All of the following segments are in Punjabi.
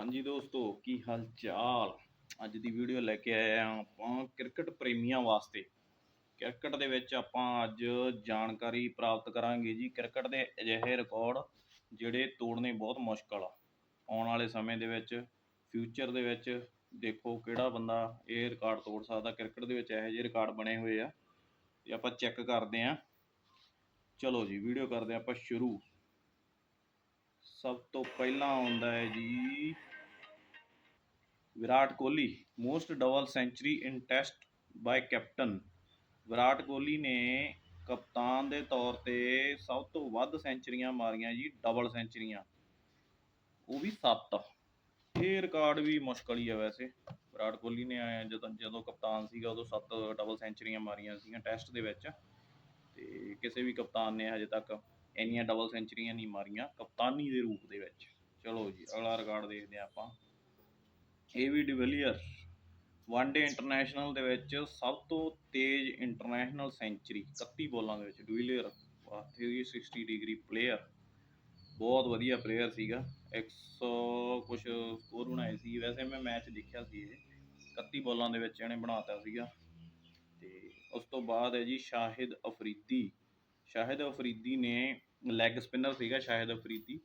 ਹਾਂਜੀ ਦੋਸਤੋ, ਕੀ ਹਾਲ ਚਾਲ ਅੱਜ ਦੀ ਵੀਡੀਓ ਲੈ ਕੇ ਆਏ ਹਾਂ ਆਪਾਂ ਕ੍ਰਿਕਟ ਪ੍ਰੇਮੀਆਂ ਵਾਸਤੇ। ਕ੍ਰਿਕਟ ਦੇ ਵਿੱਚ ਆਪਾਂ ਅੱਜ ਜਾਣਕਾਰੀ ਪ੍ਰਾਪਤ ਕਰਾਂਗੇ ਜੀ। ਕ੍ਰਿਕਟ ਦੇ ਅਜਿਹੇ ਰਿਕਾਰਡ ਜਿਹੜੇ ਤੋੜਨੇ ਬਹੁਤ ਮੁਸ਼ਕਲ ਆ। ਆਉਣ ਵਾਲੇ ਸਮੇਂ ਦੇ ਵਿੱਚ ਫਿਊਚਰ ਦੇ ਵਿੱਚ ਦੇਖੋ ਕਿਹੜਾ ਬੰਦਾ ਇਹ ਰਿਕਾਰਡ ਤੋੜ ਸਕਦਾ। ਕ੍ਰਿਕਟ ਦੇ ਵਿੱਚ ਇਹੋ ਜਿਹੇ ਰਿਕਾਰਡ ਬਣੇ ਹੋਏ ਆ ਤੇ ਆਪਾਂ ਚੈੱਕ ਕਰਦੇ ਆਂ ਚਲੋ ਜੀ, ਵੀਡੀਓ ਕਰਦੇ ਹਾਂ ਆਪਾਂ ਸ਼ੁਰੂ। ਸਭ ਤੋਂ ਪਹਿਲਾਂ ਆਉਂਦਾ ਹੈ ਜੀ Virat Kohli most double century in test by captain Virat Kohli ਨੇ ਕਪਤਾਨ ਦੇ ਤੌਰ ਤੇ ਸਭ ਤੋਂ ਵੱਧ ਸੈਂਚਰੀਆਂ ਮਾਰੀਆਂ ਜੀ ਡਬਲ ਸੈਂਚਰੀਆਂ ਉਹ ਵੀ 7 ਇਹ ਰਿਕਾਰਡ ਵੀ ਮੁਸ਼ਕਲ ਹੀ ਆ ਵੈਸੇ। ਵਿਰਾਟ ਕੋਹਲੀ ਨੇ ਆਇਆ ਜਦੋਂ ਜਦੋਂ ਕਪਤਾਨ ਸੀਗਾ, ਉਦੋਂ 7 ਡਬਲ ਸੈਂਚਰੀਆਂ ਮਾਰੀਆਂ ਸੀਗੀਆਂ ਟੈਸਟ ਦੇ ਵਿੱਚ। ਤੇ ਕਿਸੇ ਵੀ ਕਪਤਾਨ ਨੇ ਹਜੇ ਤੱਕ ਇੰਨੀਆਂ ਡਬਲ ਸੈਂਚਰੀਆਂ ਨਹੀਂ ਮਾਰੀਆਂ ਕਪਤਾਨੀ ਦੇ ਰੂਪ ਦੇ ਵਿੱਚ। ਚਲੋ ਜੀ, ਅਗਲਾ ਰਿਕਾਰਡ ਦੇਖਦੇ ਹਾਂ ਆਪਾਂ। ਏਵੀ ਡਿਵਿਲੀਅਰ। ਵਨ ਡੇ ਇੰਟਰਨੈਸ਼ਨਲ ਦੇ ਵਿੱਚ ਸਭ ਤੋਂ ਤੇਜ਼ ਇੰਟਰਨੈਸ਼ਨਲ ਸੈਂਚਰੀ 31 ਬੋਲਾਂ ਦੇ ਵਿੱਚ ਡਿਵੀਲੀਅਰ ਵਾਹ 360 ਡਿਗਰੀ ਪਲੇਅਰ ਬਹੁਤ ਵਧੀਆ ਪਲੇਅਰ ਸੀਗਾ। 100 ਕੁਝ ਸਕੋਰ ਬਣਾਏ ਸੀ। ਵੈਸੇ ਮੈਂ ਮੈਚ ਦੇਖਿਆ ਸੀ ਇਹ। 31 ਬੋਲਾਂ ਦੇ ਵਿੱਚ ਇਹਨੇ ਬਣਾਤਾ ਸੀਗਾ। ਤੇ ਉਸ ਤੋਂ ਬਾਅਦ ਹੈ ਜੀ ਸ਼ਾਹਿਦ ਅਫਰੀਦੀ। ਸ਼ਾਹਿਦ ਅਫਰੀਦੀ ਨੇ ਲੈਗ ਸਪਿਨਰ ਸੀਗਾ, ਸ਼ਾਹਿਦ ਅਫਰੀਦੀ।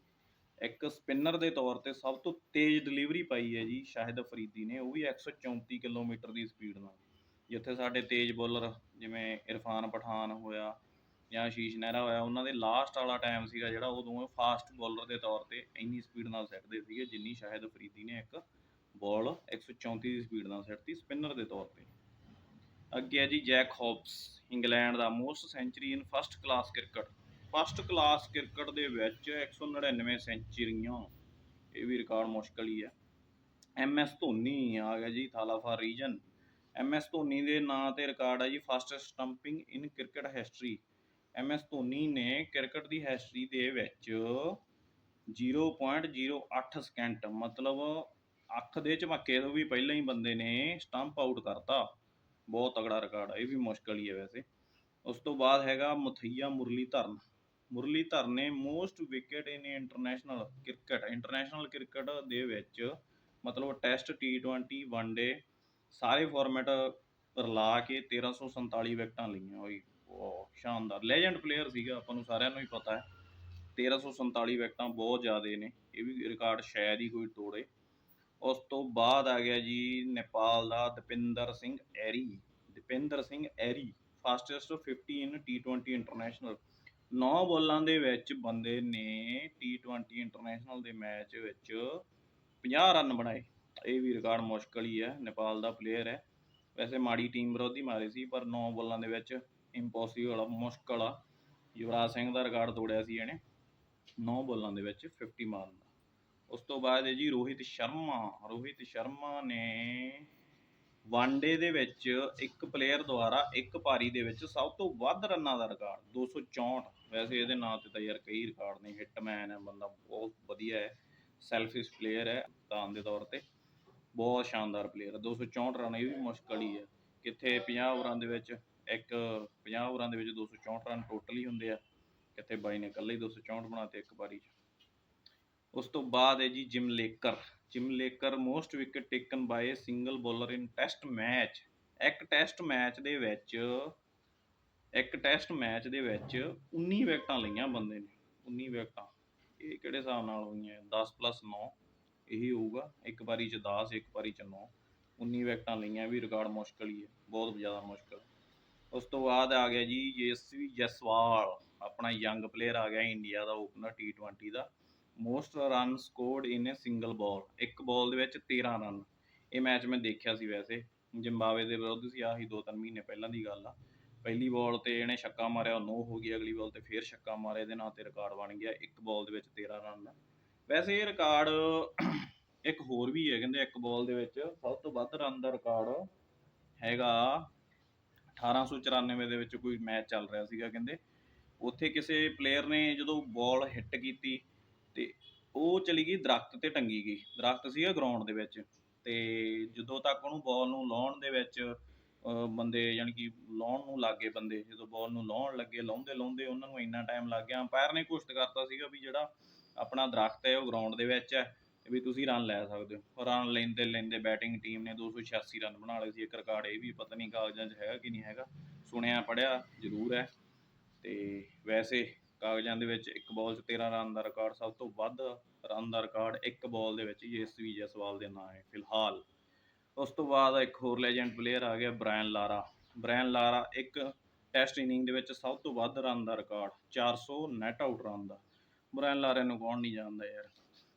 ਇੱਕ ਸਪਿਨਰ ਦੇ ਤੌਰ ਤੇ ਸਭ ਤੋਂ ਤੇਜ਼ ਡਿਲੀਵਰੀ ਪਾਈ ਹੈ ਜੀ ਸ਼ਾਹਿਦ ਅਫਰੀਦੀ ਨੇ, ਉਹ ਵੀ 134 ਕਿਲੋਮੀਟਰ ਦੀ ਸਪੀਡ ਨਾਲ। ਜਿੱਥੇ ਸਾਡੇ ਤੇਜ਼ ਬੋਲਰ ਜਿਵੇਂ ਇਰਫਾਨ ਪਠਾਨ ਹੋਇਆ ਜਾਂ ਆਸ਼ੀਸ਼ ਨਹਿਰਾ ਹੋਇਆ, ਉਹਨਾਂ ਦੇ ਲਾਸਟ ਵਾਲਾ ਟਾਈਮ ਸੀਗਾ ਜਿਹੜਾ, ਉਹ ਦੋਵੇਂ ਫਾਸਟ ਬੋਲਰ ਦੇ ਤੌਰ ਤੇ ਇੰਨੀ ਸਪੀਡ ਨਾਲ ਸਿੱਟਦੇ ਸੀਗੇ ਜਿੰਨੀ ਸ਼ਾਹਿਦ ਅਫਰੀਦੀ ਨੇ ਇੱਕ ਬਾਲ 134 ਦੀ ਸਪੀਡ ਨਾਲ ਸਿੱਟਤੀ ਸਪਿਨਰ ਦੇ ਤੌਰ ਤੇ। ਅੱਗੇ ਹੈ ਜੀ Jack Hobbs England the most century in first class cricket first class cricket ਦੇ ਵਿੱਚ 199 ਸੈਂਚਰੀਆਂ ਇਹ ਵੀ ਰਿਕਾਰਡ ਮੁਸ਼ਕਲ ਹੀ ਹੈ। ਐਮ ਐਸ ਧੋਨੀ ਆ ਗਿਆ ਜੀ, Thala for reason M S Dhoni ਦੇ ਨਾਂ ਤੇ ਰਿਕਾਰਡ ਹੈ ਜੀ first stumping in cricket history M S Dhoni ਨੇ ਕ੍ਰਿਕਟ ਦੀ ਹਿਸਟਰੀ ਦੇ ਵਿੱਚ 0.08 ਸਕਿੰਟ ਮਤਲਬ ਅੱਖ ਦੇ ਝਮੱਕੇ ਤੋਂ ਵੀ ਪਹਿਲਾਂ ਹੀ ਬੰਦੇ ਨੇ ਸਟੰਪ ਆਊਟ ਕਰਤਾ। ਬਹੁਤ ਤਗੜਾ ਰਿਕਾਰਡ ਹੈ, ਇਹ ਵੀ ਮੁਸ਼ਕਲ ਹੀ ਹੈ ਵੈਸੇ। ਉਸ ਤੋਂ ਬਾਅਦ ਹੈਗਾ ਮੁਥਈਆ ਮੁਰਲੀਧਰਨ। ਮੁਰਲੀਧਰਨ ਨੇ most wicket in international cricket international cricket ਦੇ ਵਿੱਚ ਮਤਲਬ ਟੈਸਟ T20 ਵਨਡੇ ਸਾਰੇ ਫਾਰਮੈਟ ਰਲਾ ਕੇ 1347 ਵਿਕਟਾਂ ਲਈਆਂ। ਹੋਈ ਵਾਹ, ਸ਼ਾਨਦਾਰ। ਲੈਜੈਂਡ ਪਲੇਅਰ ਸੀਗਾ, ਆਪਾਂ ਨੂੰ ਸਾਰਿਆਂ ਨੂੰ ਹੀ ਪਤਾ ਹੈ। 1347 ਵਿਕਟਾਂ ਬਹੁਤ ਜ਼ਿਆਦੇ ਨੇ। ਇਹ ਵੀ ਰਿਕਾਰਡ ਸ਼ਾਇਦ ਹੀ ਕੋਈ ਤੋੜੇ। ਉਸ ਤੋਂ ਬਾਅਦ ਆ ਗਿਆ ਜੀ ਨੇਪਾਲ ਦਾ Dipendra Singh Airee. Dipendra Singh Airee fastest 50 in T20 international 9 ਬੋਲਾਂ ਦੇ ਵਿੱਚ ਬੰਦੇ ਨੇ T20 ਇੰਟਰਨੈਸ਼ਨਲ ਦੇ ਮੈਚ ਵਿੱਚ 50 ਰਨ ਬਣਾਏ। ਇਹ ਵੀ ਰਿਕਾਰਡ ਮੁਸ਼ਕਲ ਹੀ ਹੈ, ਨੇਪਾਲ ਦਾ ਪਲੇਅਰ ਹੈ। ਵੈਸੇ ਮਾੜੀ ਟੀਮ ਵਿਰੋਧੀ ਮਾਰੇ ਸੀ, ਪਰ 9 ਬੋਲਾਂ ਦੇ ਵਿੱਚ ਇੰਪੋਸੀਬਲ ਆ, ਮੁਸ਼ਕਲ ਆ। ਯੁਵਰਾਜ ਸਿੰਘ ਦਾ ਰਿਕਾਰਡ ਤੋੜਿਆ ਸੀ ਇਹਨੇ। 9 ਬੋਲਾਂ ਦੇ ਵਿੱਚ 50 ਮਾਰਨ ਦਾ। ਉਸ ਤੋਂ ਬਾਅਦ ਹੈ ਜੀ ਰੋਹਿਤ ਸ਼ਰਮਾ ਰੋਹਿਤ ਸ਼ਰਮਾ ਨੇ ਵਨਡੇ ਦੇ ਵਿੱਚ ਇੱਕ ਪਲੇਅਰ ਦੁਆਰਾ ਇੱਕ ਪਾਰੀ ਦੇ ਵਿੱਚ ਸਭ ਤੋਂ ਵੱਧ ਰਨਾਂ ਦਾ ਰਿਕਾਰਡ 264 ਵੈਸੇ ਇਹਦੇ ਨਾਂ ਤੇ ਤਾਂ ਯਾਰ ਕਈ ਰਿਕਾਰਡ ਨੇ ਹਿੱਟਮੈਨ ਹੈ, ਬੰਦਾ ਬਹੁਤ ਵਧੀਆ ਹੈ ਸੈਲਫਿਸ਼ ਪਲੇਅਰ ਹੈ, ਤਾਂ ਦੇ ਤੌਰ ਤੇ ਬਹੁਤ ਸ਼ਾਨਦਾਰ ਪਲੇਅਰ ਹੈ। 264 ਰਨ, ਇਹ ਵੀ ਮੁਸ਼ਕਲ ਹੀ ਹੈ। ਕਿੱਥੇ 50 ਓਵਰਾਂ ਦੇ ਵਿੱਚ ਇੱਕ 50 ਓਵਰਾਂ ਦੇ ਵਿੱਚ 264 ਰਨ ਟੋਟਲ ਹੀ ਹੁੰਦੇ ਆ। ਕਿੱਥੇ ਬਾਈ ਨੇ ਇਕੱਲੇ ਹੀ 264 ਬਣਾਤੇ ਇੱਕ ਪਾਰੀ 'ਚ। ਉਸ ਤੋਂ ਬਾਅਦ ਹੈ ਜੀ Jim Laker Jim Laker most wicket taken by a single bowler in test match ਇੱਕ ਟੈਸਟ ਮੈਚ ਦੇ ਵਿੱਚ, ਇੱਕ ਟੈਸਟ ਮੈਚ ਦੇ ਵਿੱਚ 19 ਵਿਕਟਾਂ ਲਈਆਂ ਬੰਦੇ ਨੇ। 19 ਵਿਕਟਾਂ ਇਹ ਕਿਹੜੇ ਹਿਸਾਬ ਨਾਲ ਹੋਈਆਂ? 10 9 ਇਹੀ ਹੋਊਗਾ। ਇੱਕ ਵਾਰੀ ਚ 10 ਇੱਕ ਵਾਰੀ ਚ 9 19 ਵਿਕਟਾਂ ਲਈਆਂ ਵੀ ਰਿਕਾਰਡ ਮੁਸ਼ਕਲ ਹੀ ਹੈ। ਬਹੁਤ ਜ਼ਿਆਦਾ ਮੁਸ਼ਕਲ। ਉਸ ਤੋਂ ਬਾਅਦ ਆ ਗਿਆ ਜੀ ਯਸ਼ਵੀ ਜਸਵਾਲ। ਆਪਣਾ ਯੰਗ ਪਲੇਅਰ ਆ ਗਿਆ ਇੰਡੀਆ ਦਾ opener T20 the. Most run scored in a single ball ਇੱਕ ਬਾਲ ਦੇ ਵਿੱਚ 13 ਰਨ ਇਹ ਮੈਚ ਮੈਂ ਦੇਖਿਆ ਸੀ ਵੈਸੇ। ਜ਼ਿੰਬਾਬਵੇ ਦੇ ਵਿਰੁੱਧ ਸੀ, ਆਹੀ ਦੋ ਤਿੰਨ ਮਹੀਨੇ ਪਹਿਲਾਂ ਦੀ ਗੱਲ ਆ। ਪਹਿਲੀ ਬਾਲ ਤੇ ਇਹਨੇ ਛੱਕਾ ਮਾਰਿਆ, ਨੋ ਹੋ ਗਈ ਅਗਲੀ ਬਾਲ ਤੇ ਫੇਰ ਛੱਕਾ ਮਾਰਿਆ, ਇਹਦੇ ਨਾਂ ਤੇ ਰਿਕਾਰਡ ਬਣ ਗਿਆ। ਇੱਕ ਬਾਲ ਦੇ ਵਿੱਚ 13 ਰਨ ਦਾ ਵੈਸੇ ਇਹ ਰਿਕਾਰਡ ਇੱਕ ਹੋਰ ਵੀ ਹੈ, ਕਹਿੰਦੇ ਇੱਕ ਬਾਲ ਦੇ ਵਿੱਚ ਸਭ ਤੋਂ ਵੱਧ ਰਨ ਦਾ ਰਿਕਾਰਡ ਹੈਗਾ 1894 ਦੇ ਵਿੱਚ ਕੋਈ ਮੈਚ ਚੱਲ ਰਿਹਾ ਸੀਗਾ, ਕਹਿੰਦੇ। ਉੱਥੇ ਕਿਸੇ ਪਲੇਅਰ ਨੇ ਜਦੋਂ ਬਾਲ ਹਿੱਟ ਕੀਤੀ ਉਹ ਚਲੀ ਗਈ ਦਰਖਤ ਤੇ ਟੰਗੀ ਗਈ। ਦਰਖਤ ਸੀਗਾ ਗਰਾਊਂਡ ਦੇ ਵਿੱਚ ਤੇ ਜਦੋਂ ਤੱਕ ਉਹਨੂੰ ਬਾਲ ਨੂੰ ਲਾਉਣ ਦੇ ਵਿੱਚ ਬੰਦੇ ਯਾਨੀ ਕਿ ਲਾਉਣ ਨੂੰ ਲੱਗੇ ਬੰਦੇ, ਜਦੋਂ ਬਾਲ ਨੂੰ ਲਾਉਣ ਲੱਗੇ, ਲਾਉਂਦੇ ਲਾਉਂਦੇ ਉਹਨਾਂ ਨੂੰ ਇੰਨਾ ਟਾਈਮ ਲੱਗ ਗਿਆ। ਅੰਪਾਇਰ ਨੇ ਘੋਸ਼ਿਤ ਕਰਤਾ ਸੀਗਾ ਵੀ ਜਿਹੜਾ ਆਪਣਾ ਦਰਖਤ ਹੈ ਉਹ ਗਰਾਊਂਡ ਦੇ ਵਿੱਚ ਹੈ ਵੀ ਤੁਸੀਂ ਰਨ ਲੈ ਸਕਦੇ ਹੋ। ਰਨ ਲੈਂਦੇ ਲੈਂਦੇ ਬੈਟਿੰਗ ਟੀਮ ਨੇ 286 ਰਨ ਬਣਾ ਲਏ ਸੀ। ਇੱਕ ਰਿਕਾਰਡ ਇਹ ਵੀ ਪਤਾ ਨਹੀਂ ਕਾਗਜ਼ਾਂ 'ਚ ਹੈਗਾ ਕਿ ਨਹੀਂ ਹੈਗਾ। ਸੁਣਿਆ ਪੜਿਆ ਜ਼ਰੂਰ ਹੈ ਤੇ ਵੈਸੇ ਕਾਗਜ਼ਾਂ ਦੇ ਵਿੱਚ ਇੱਕ ਬਾਲ 'ਚ 13 ਰਨ ਦਾ ਰਿਕਾਰਡ ਸਭ ਤੋਂ ਵੱਧ ਰਨ ਦਾ ਰਿਕਾਰਡ ਇੱਕ ਬਾਲ ਦੇ ਵਿੱਚ ਯਸ਼ਸਵੀ ਜੈਸਵਾਲ ਦੇ ਨਾਂ ਹੈ ਫਿਲਹਾਲ। ਉਸ ਤੋਂ ਬਾਅਦ ਇੱਕ ਹੋਰ ਲੈਜੈਂਡ ਪਲੇਅਰ ਆ ਗਿਆ ਬ੍ਰਾਇਨ ਲਾਰਾ। ਬ੍ਰਾਇਨ ਲਾਰਾ ਇੱਕ ਟੈਸਟ ਇਨਿੰਗ ਦੇ ਵਿੱਚ ਸਭ ਤੋਂ ਵੱਧ ਰਨ ਦਾ ਰਿਕਾਰਡ 400 ਨੈਟ ਆਊਟ ਰਨ ਦਾ। ਬ੍ਰਾਇਨ ਲਾਰੇ ਨੂੰ ਕੌਣ ਨਹੀਂ ਜਾਣਦਾ ਯਾਰ।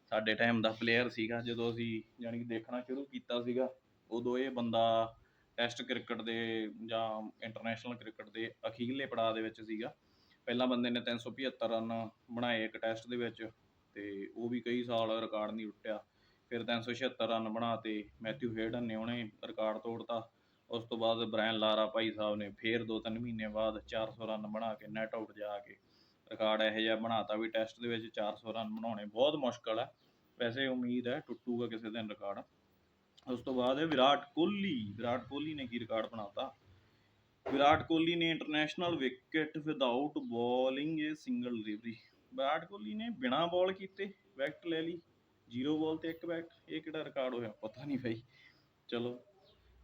ਸਾਡੇ ਟਾਈਮ ਦਾ ਪਲੇਅਰ ਸੀਗਾ, ਜਦੋਂ ਅਸੀਂ ਯਾਨੀ ਕਿ ਦੇਖਣਾ ਸ਼ੁਰੂ ਕੀਤਾ ਸੀਗਾ, ਉਦੋਂ ਇਹ ਬੰਦਾ ਟੈਸਟ ਕ੍ਰਿਕਟ ਦੇ ਜਾਂ ਇੰਟਰਨੈਸ਼ਨਲ ਕ੍ਰਿਕਟ ਦੇ ਅਖੀਰਲੇ ਪੜਾਅ ਦੇ ਵਿੱਚ ਸੀਗਾ। ਪਹਿਲਾਂ ਬੰਦੇ ਨੇ 375 ਰਨ ਬਣਾਏ ਇੱਕ ਟੈਸਟ ਦੇ ਵਿੱਚ ਤੇ ਉਹ ਵੀ ਕਈ ਸਾਲ ਰਿਕਾਰਡ ਨਹੀਂ ਟੁੱਟਿਆ ਫਿਰ 376 ਰਨ ਬਣਾਤੇ ਮੈਥਿਊ ਹੇਡਨ ਨੇ ਉਹਨੇ ਰਿਕਾਰਡ ਤੋੜਤਾ। ਉਸ ਤੋਂ ਬਾਅਦ ਬ੍ਰਾਇਨ ਲਾਰਾ ਭਾਈ ਸਾਹਿਬ ਨੇ ਫੇਰ ਦੋ ਤਿੰਨ ਮਹੀਨੇ ਬਾਅਦ 400 ਰਨ ਬਣਾ ਕੇ ਨੈਟ ਆਊਟ ਜਾ ਕੇ ਰਿਕਾਰਡ ਇਹੋ ਜਿਹਾ ਬਣਾਤਾ ਵੀ ਟੈਸਟ ਦੇ ਵਿੱਚ 400 ਰਨ ਬਣਾਉਣੇ ਬਹੁਤ ਮੁਸ਼ਕਲ ਹੈ। ਵੈਸੇ ਉਮੀਦ ਹੈ ਟੁੱਟੂਗਾ ਕਿਸੇ ਦਿਨ ਰਿਕਾਰਡ ਉਸ ਤੋਂ ਬਾਅਦ ਹੈ ਵਿਰਾਟ ਕੋਹਲੀ ਵਿਰਾਟ ਕੋਹਲੀ ਨੇ ਕੀ ਰਿਕਾਰਡ ਬਣਾਤਾ? ਵਿਰਾਟ ਕੋਹਲੀ ਨੇ international wicket without bowling a single delivery Virat Kohli ਨੇ ਬਿਨਾ ਬਾਲ ਕੀਤੇ ਵਿਕਟ ਲੈ ਲਈ ਜ਼ੀਰੋ ਬਾਲ ਤੇ ਇੱਕ ਵਿਕਟ ਇਹ ਕਿਹੜਾ ਰਿਕਾਰਡ ਹੋਇਆ ਪਤਾ ਨਹੀਂ ਭਾਈ ਚਲੋ,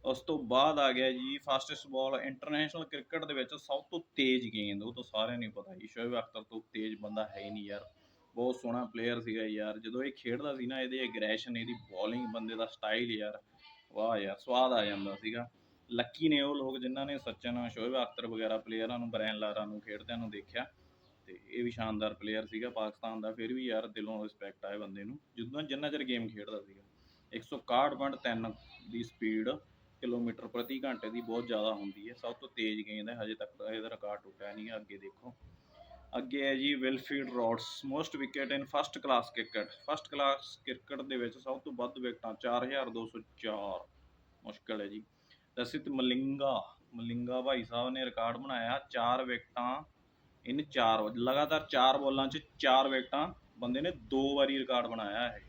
ਉਸ ਤੋਂ ਬਾਅਦ ਆ ਗਿਆ ਜੀ ਫਾਸਟੈਸਟ ਬਾਲ ਇੰਟਰਨੈਸ਼ਨਲ ਕ੍ਰਿਕਟ ਦੇ ਵਿੱਚ ਸਭ ਤੋਂ ਤੇਜ਼ ਗੇਂਦ ਉਹ ਤਾਂ ਸਾਰਿਆਂ ਨੂੰ ਪਤਾ ਜੀ ਸ਼ੋਇਬ ਅਖਤਰ ਤੋਂ ਤੇਜ਼ ਬੰਦਾ ਹੈ ਹੀ ਨਹੀਂ ਯਾਰ। ਬਹੁਤ ਸੋਹਣਾ ਪਲੇਅਰ ਸੀਗਾ ਯਾਰ, ਜਦੋਂ ਇਹ ਖੇਡਦਾ ਸੀ ਨਾ, ਇਹਦੇ ਐਗਰੈਸ਼ਨ ਇਹਦੀ ਬੋਲਿੰਗ ਬੰਦੇ ਦਾ ਸਟਾਈਲ ਯਾਰ, ਵਾਹ ਯਾਰ, ਸਵਾਦ ਆ ਜਾਂਦਾ ਸੀਗਾ। ਲੱਕੀ ਨੇ ਉਹ ਲੋਕ ਜਿਨ੍ਹਾਂ ਨੇ ਸਚਨ, ਸ਼ੋਇਬ ਅਖਤਰ ਵਗੈਰਾ ਪਲੇਅਰਾਂ ਨੂੰ ਬ੍ਰੈਨ ਲਾਰਾ ਨੂੰ, ਖੇਡਦਿਆਂ ਨੂੰ ਦੇਖਿਆ। ਤੇ ਇਹ ਵੀ ਸ਼ਾਨਦਾਰ ਪਲੇਅਰ ਸੀਗਾ ਪਾਕਿਸਤਾਨ ਦਾ। ਫਿਰ ਵੀ ਯਾਰ ਦਿਲੋਂ ਰਿਸਪੈਕਟ ਆਏ ਬੰਦੇ ਨੂੰ। ਜਦੋਂ ਜਿੰਨਾ ਚਿਰ ਗੇਮ ਖੇਡਦਾ ਸੀਗਾ। 161.3 ਦੀ ਸਪੀਡ ਕਿਲੋਮੀਟਰ ਪ੍ਰਤੀ ਘੰਟੇ ਦੀ ਬਹੁਤ ਜ਼ਿਆਦਾ ਹੁੰਦੀ ਹੈ। ਸਭ ਤੋਂ ਤੇਜ਼ ਗੇਂਦ ਹੈ। ਹਜੇ ਤੱਕ ਤਾਂ ਇਹਦਾ ਰਿਕਾਰਡ ਟੁੱਟਿਆ ਨਹੀਂ ਹੈ। ਅੱਗੇ ਦੇਖੋ। ਅੱਗੇ ਹੈ ਜੀ Wilfred Rhodes most wicket in first class cricket first class cricket ਦੇ ਵਿੱਚ ਸਭ ਤੋਂ ਵੱਧ ਵਿਕਟਾਂ 4204 ਮੁਸ਼ਕਲ ਹੈ ਜੀ। ਦਸਿਤ ਮਲਿੰਗਾ ਮਲਿੰਗਾ ਭਾਈ ਸਾਹਿਬ ਨੇ ਰਿਕਾਰਡ ਬਣਾਇਆ, ਚਾਰ ਵਿਕਟਾਂ ਇਨ ਚਾਰ ਲਗਾਤਾਰ ਚਾਰ ਬੋਲਾਂ 'ਚ 4 ਵਿਕਟਾਂ ਬੰਦੇ ਨੇ ਦੋ ਵਾਰੀ ਰਿਕਾਰਡ ਬਣਾਇਆ ਹੈ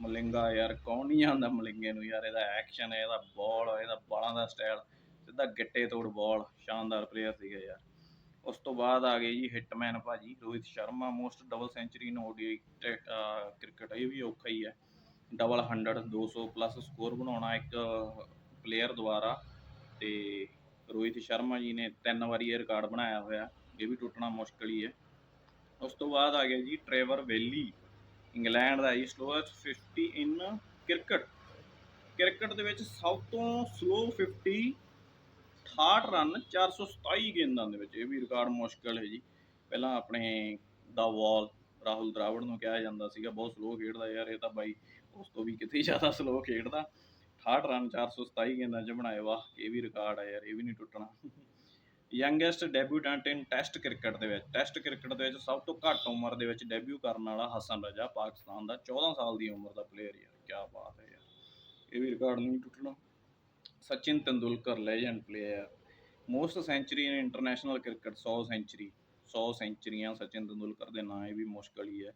ਮਲਿੰਗਾ ਯਾਰ, ਕੌਣ ਨਹੀਂ ਜਾਣਦਾ ਮਲਿੰਗੇ ਨੂੰ ਯਾਰ, ਇਹਦਾ ਐਕਸ਼ਨ ਹੈ ਇਹਦਾ ਬਾਲ ਇਹਦਾ ਬਾਲਾਂ ਦਾ ਸਟਾਈਲ ਸਿੱਧਾ ਗਿੱਟੇ ਤੋੜ ਬਾਲ ਸ਼ਾਨਦਾਰ ਪਲੇਅਰ ਸੀਗਾ ਯਾਰ। ਉਸ ਤੋਂ ਬਾਅਦ ਆ ਗਏ ਜੀ ਹਿੱਟਮੈਨ ਭਾਜੀ, Rohit Sharma most double century in ODI cricket ਇਹ ਵੀ ਔਖਾ ਹੀ ਹੈ। ਡਬਲ 100 200 ਪਲੱਸ ਸਕੋਰ ਬਣਾਉਣਾ ਇੱਕ ਪਲੇਅਰ ਦੁਆਰਾ ਤੇ ਰੋਹਿਤ ਸ਼ਰਮਾ ਜੀ ਨੇ ਤਿੰਨ ਵਾਰੀ ਇਹ ਰਿਕਾਰਡ ਬਣਾਇਆ ਹੋਇਆ। ਇਹ ਵੀ ਟੁੱਟਣਾ ਮੁਸ਼ਕਲ ਹੀ ਹੈ। ਉਸ ਤੋਂ ਬਾਅਦ ਆ ਗਿਆ ਜੀ ਟ੍ਰੇਵਰ ਵੈਲੀ ਇੰਗਲੈਂਡ ਦਾ ਜੀ ਸਲੋਐਸਟ 50 ਇਨ ਕ੍ਰਿਕਟ ਕ੍ਰਿਕਟ ਦੇ ਵਿੱਚ ਸਭ ਤੋਂ ਸਲੋ 50 68 ਰਨ 427 ਗੇਂਦਾਂ ਦੇ ਵਿੱਚ। ਇਹ ਵੀ ਰਿਕਾਰਡ ਮੁਸ਼ਕਲ ਹੈ ਜੀ। ਪਹਿਲਾਂ ਆਪਣੇ ਦਾ ਵਾਲ ਰਾਹੁਲ ਦਰਾਵੜ ਨੂੰ ਕਿਹਾ ਜਾਂਦਾ ਸੀਗਾ, ਬਹੁਤ ਸਲੋ ਖੇਡਦਾ ਯਾਰ, ਇਹ ਤਾਂ ਬਾਈ ਉਸ ਤੋਂ ਵੀ ਕਿਤੇ ਜ਼ਿਆਦਾ ਸਲੋ ਖੇਡਦਾ। 68 ਰਨ 427 ਗੇਂਦਾਂ 'ਚ ਬਣਾਏ, ਵਾਹ, ਇਹ ਵੀ ਰਿਕਾਰਡ ਹੈ ਯਾਰ, ਇਹ ਵੀ ਨਹੀਂ ਟੁੱਟਣਾ। Youngest debutant in test cricket ਦੇ ਵਿੱਚ ਟੈਸਟ ਕ੍ਰਿਕਟ ਦੇ ਵਿੱਚ ਸਭ ਤੋਂ ਘੱਟ ਉਮਰ ਦੇ ਵਿੱਚ ਡੈਬਿਊ ਕਰਨ ਵਾਲਾ ਹਸਨ ਰਜ਼ਾ, ਪਾਕਿਸਤਾਨ ਦਾ 14 ਸਾਲ ਦੀ ਉਮਰ ਦਾ ਪਲੇਅਰ ਯਾਰ ਕੀ ਬਾਤ ਹੈ ਯਾਰ। ਇਹ ਵੀ ਰਿਕਾਰਡ ਨਹੀਂ ਟੁੱਟਣਾ। Sachin Tendulkar legend player most century in international cricket 100 century 100 ਸੈਂਚਰੀਆਂ ਸਚਿਨ ਤੰਦੁਲਕਰ ਦੇ ਨਾਂ, ਇਹ ਵੀ ਮੁਸ਼ਕਲ ਹੀ ਹੈ।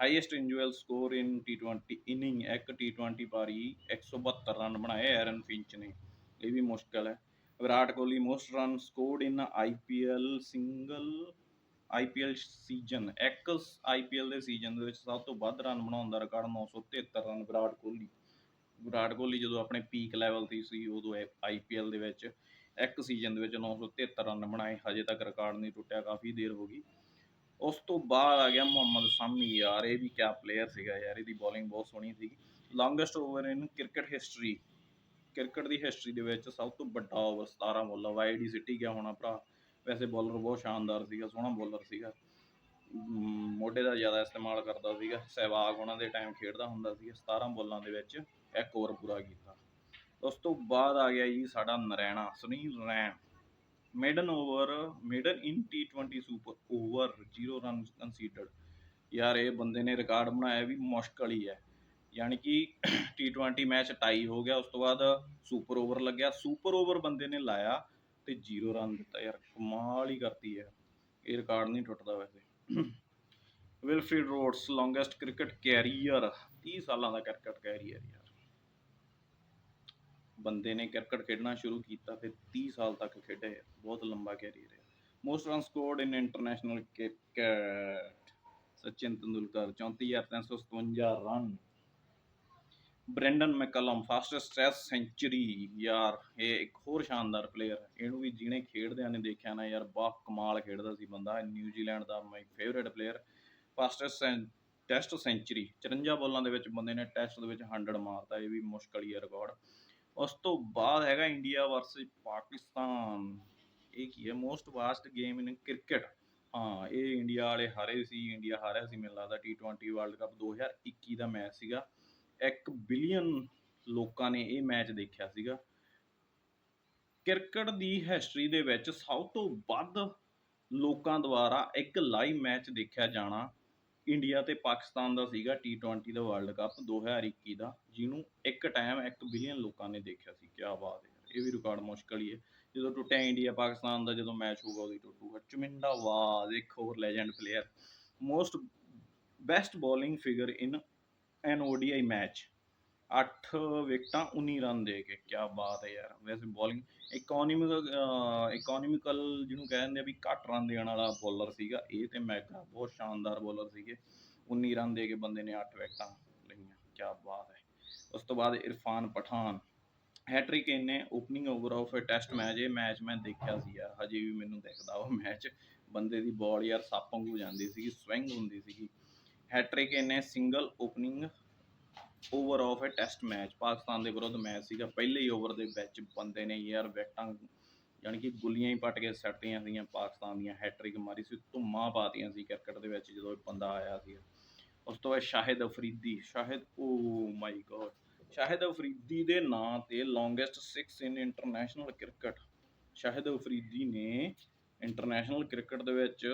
Highest individual score in T20 inning ਇੱਕ T20 ਪਾਰੀ 172 ਰਨ ਬਣਾਏ ਐਰਨ ਫਿੰਚ ਨੇ। ਇਹ ਵੀ ਮੁਸ਼ਕਲ ਹੈ। Virat Kohli most run scored in IPL single IPL season ਇੱਕ ਆਈਪੀਐਲ ਦੇ ਸੀਜ਼ਨ ਦੇ ਵਿੱਚ ਸਭ ਤੋਂ ਵੱਧ ਰਨ ਬਣਾਉਣ ਦਾ ਰਿਕਾਰਡ 973 ਰਨ ਵਿਰਾਟ ਕੋਹਲੀ। ਵਿਰਾਟ ਕੋਹਲੀ ਜਦੋਂ ਆਪਣੇ ਪੀਕ ਲੈਵਲ ਤੇ ਸੀ, ਉਦੋਂ ਆਈਪੀਐਲ ਦੇ ਵਿੱਚ ਇੱਕ ਸੀਜ਼ਨ ਦੇ ਵਿੱਚ 973 ਰਨ ਬਣਾਏ। ਹਜੇ ਤੱਕ ਰਿਕਾਰਡ ਨਹੀਂ ਟੁੱਟਿਆ, ਕਾਫੀ ਦੇਰ ਹੋ ਗਈ। ਉਸ ਤੋਂ ਬਾਅਦ ਆ ਗਿਆ ਮੁਹੰਮਦ ਸਾਮੀ ਯਾਰ, ਇਹ ਵੀ ਕਿਆ ਪਲੇਅਰ ਸੀਗਾ ਯਾਰ, ਇਹਦੀ ਬੋਲਿੰਗ ਬਹੁਤ ਸੋਹਣੀ ਸੀਗੀ। Longest over in cricket history cricket the history ਦੇ ਵਿੱਚ ਸਭ ਤੋਂ ਵੱਡਾ ਓਵਰ 17 ਬੋਲਾਂ ਵਾਈਡ ਹੀ ਸਿੱਟੀ ਗਿਆ ਹੋਣਾ ਭਰਾ। ਵੈਸੇ ਬੋਲਰ ਬਹੁਤ ਸ਼ਾਨਦਾਰ ਸੀਗਾ, ਸੋਹਣਾ ਬੋਲਰ ਸੀਗਾ। ਮੋਢੇ ਦਾ ਜ਼ਿਆਦਾ ਇਸਤੇਮਾਲ ਕਰਦਾ ਸੀਗਾ, ਸਹਿਵਾਗ ਉਹਨਾਂ ਦੇ ਟਾਈਮ ਖੇਡਦਾ ਹੁੰਦਾ ਸੀ 17 ਬੋਲਾਂ ਦੇ ਵਿੱਚ ਇੱਕ ਓਵਰ ਪੂਰਾ ਕੀਤਾ। ਉਸ ਤੋਂ ਬਾਅਦ ਆ ਗਿਆ ਜੀ ਸਾਡਾ Naraina, Sunil Narine. Maiden over maiden in T20 super over 0 run considered ਯਾਰ ਇਹ ਬੰਦੇ ਨੇ ਰਿਕਾਰਡ ਬਣਾਇਆ ਵੀ ਮੁਸ਼ਕਲ ਹੀ ਹੈ ਯਾਨੀ ਕਿ T20 ਮੈਚ ਟਾਈ ਹੋ ਗਿਆ ਉਸ ਤੋਂ ਬਾਅਦ ਸੁਪਰ ਓਵਰ ਲੱਗਿਆ ਸੁਪਰ ਓਵਰ ਬੰਦੇ ਨੇ ਲਾਇਆ ਤੇ 0 ਰਨ ਦਿੱਤਾ ਯਾਰ ਕਮਾਲ ਹੀ ਕਰਤੀ ਹੈ ਇਹ ਰਿਕਾਰਡ ਨਹੀਂ ਟੁੱਟਦਾ ਵੈਸੇ Wilfred Rhodes longest cricket career 30 ਸਾਲਾਂ ਦਾ ਕ੍ਰਿਕਟ ਕੈਰੀਅਰ ਯਾਰ ਬੰਦੇ ਨੇ ਕ੍ਰਿਕਟ ਖੇਡਣਾ ਸ਼ੁਰੂ ਕੀਤਾ ਤੇ 30 ਸਾਲ ਤੱਕ ਖੇਡੇ ਬਹੁਤ ਲੰਬਾ ਕੈਰੀਅਰ ਹੈ most run scored in international cricket Sachin Tendulkar 34357 run Brendon McCullum fastest test century ਯਾਰ, ਇਹ ਇੱਕ ਹੋਰ ਸ਼ਾਨਦਾਰ ਪਲੇਅਰ ਇਹਨੂੰ ਵੀ ਜਿਹਨੇ ਖੇਡਦਿਆਂ ਨੇ ਦੇਖਿਆ ਨਾ ਯਾਰ ਬਾ ਕਮਾਲ ਖੇਡਦਾ ਸੀ ਬੰਦਾ। New Zealand the my favourite player fastest test century 54 ਬੋਲਾਂ ਦੇ ਵਿੱਚ ਬੰਦੇ ਨੇ ਟੈਸਟ ਦੇ ਵਿੱਚ 100 ਮਾਰਤਾ, ਇਹ ਵੀ ਮੁਸ਼ਕਲ ਹੀ ਹੈ ਰਿਕਾਰਡ ਉਸ ਤੋਂ ਬਾਅਦ ਹੈਗਾ ਇੰਡੀਆ ਵਰਸਸ ਪਾਕਿਸਤਾਨ। ਇਹ ਕੀ ਹੈ? Most vast game in cricket ਹਾਂ, ਇਹ ਇੰਡੀਆ ਵਾਲੇ ਹਾਰੇ ਸੀ, ਇੰਡੀਆ ਹਾਰਿਆ ਸੀ, ਮੈਨੂੰ ਲੱਗਦਾ T20 ਵਰਲਡ ਕੱਪ 2021 ਦਾ ਮੈਚ ਸੀਗਾ। 1 ਬਿਲੀਅਨ ਲੋਕਾਂ ਨੇ ਇਹ ਮੈਚ ਦੇਖਿਆ ਸੀਗਾ। ਕ੍ਰਿਕਟ ਦੀ ਹਿਸਟਰੀ ਦੇ ਵਿੱਚ ਸਭ ਤੋਂ ਵੱਧ ਲੋਕਾਂ ਦੁਆਰਾ ਇੱਕ ਲਾਈਵ ਮੈਚ ਦੇਖਿਆ ਜਾਣਾ ਇੰਡੀਆ ਤੇ ਪਾਕਿਸਤਾਨ ਦਾ ਸੀਗਾ T20 ਦਾ ਵਰਲਡ ਕੱਪ 2021 ਦਾ, ਜਿਹਨੂੰ ਇੱਕ ਟਾਈਮ 1 ਬਿਲੀਅਨ ਲੋਕਾਂ ਨੇ ਦੇਖਿਆ ਸੀ। ਕੀ ਬਾਤ ਹੈ ਇਹ ਵੀ ਰਿਕਾਰਡ ਮੁਸ਼ਕਲ ਹੀ ਹੈ। ਜਦੋਂ ਟੁੱਟਿਆ ਇੰਡੀਆ, ਪਾਕਿਸਤਾਨ ਦਾ ਜਦੋਂ ਮੈਚ ਹੋਊਗਾ ਉਦੋਂ ਟੁੱਟੂਗਾ। ਚਮਿੰਡਾ ਵਾਜ਼ ਇੱਕ ਹੋਰ legend player most best bowling figure in an ODI match 8 ਵਿਕਟਾਂ 19 ਰਨ ਦੇ ਕੇ ਕੀ ਬਾਤ ਹੈ ਯਾਰ। ਵੈਸੇ ਬੋਲਿੰਗ ਇਕਨੋਮਿਕਲ ਇਕਨੋਮਿਕਲ ਜਿਹਨੂੰ ਕਹਿੰਦੇ ਆ ਵੀ ਘੱਟ ਰਨ ਦੇਣ ਵਾਲਾ ਬੋਲਰ ਸੀਗਾ, ਇਹ ਤੇ ਮੈਗਾ ਬਹੁਤ ਸ਼ਾਨਦਾਰ ਬੋਲਰ ਸੀਗੇ। 19 ਰਨ ਦੇ ਕੇ ਬੰਦੇ ਨੇ 8 ਵਿਕਟਾਂ ਲਈਆਂ ਕੀ ਬਾਤ ਹੈ। ਉਸ ਤੋਂ ਬਾਅਦ ਇਰਫਾਨ ਪਠਾਨ ਹੈਟ੍ਰਿਕ ਇਹਨੇ opening over of test match ਇਹ ਮੈਚ ਮੈਂ ਦੇਖਿਆ ਸੀ ਯਾਰ, ਹਜੇ ਵੀ ਮੈਨੂੰ ਦਿਖਦਾ ਉਹ ਮੈਚ ਬੰਦੇ ਦੀ ਬਾਲ ਯਾਰ ਸੱਪ ਵਾਂਗੂ ਜਾਂਦੀ ਸੀਗੀ ਸਵਿੰਗ ਹੁੰਦੀ ਸੀਗੀ। ਹੈਟ੍ਰਿਕ ਇਹਨੇ single opening over of a test match Pakistan ਦੇ ਵਿਰੁੱਧ ਮੈਚ ਸੀਗਾ। ਪਹਿਲੇ ਹੀ ਓਵਰ ਦੇ ਵਿੱਚ ਬੰਦੇ ਨੇ ਯਾਰ ਵਿਕਟਾਂ ਯਾਨੀ ਕਿ ਗੁੱਲੀਆਂ ਹੀ ਪੱਟ ਕੇ ਸੱਟੀਆਂ ਸੀਗੀਆਂ ਪਾਕਿਸਤਾਨ ਦੀਆਂ ਹੈਟ੍ਰਿਕ ਮਾਰੀ ਸੀ, ਧੁੰਮਾਂ ਪਾਤੀਆਂ ਸੀ ਕ੍ਰਿਕਟ ਦੇ ਵਿੱਚ ਜਦੋਂ ਇਹ ਬੰਦਾ ਆਇਆ ਸੀ ਉਸ ਤੋਂ ਬਾਅਦ Shahid Afridi, Shahid oh my god Shahid Afridi ਦੇ ਨਾਂ ਤੇ longest 6 in international cricket Shahid Afridi ਨੇ ਇੰਟਰਨੈਸ਼ਨਲ ਕ੍ਰਿਕਟ ਦੇ ਵਿੱਚ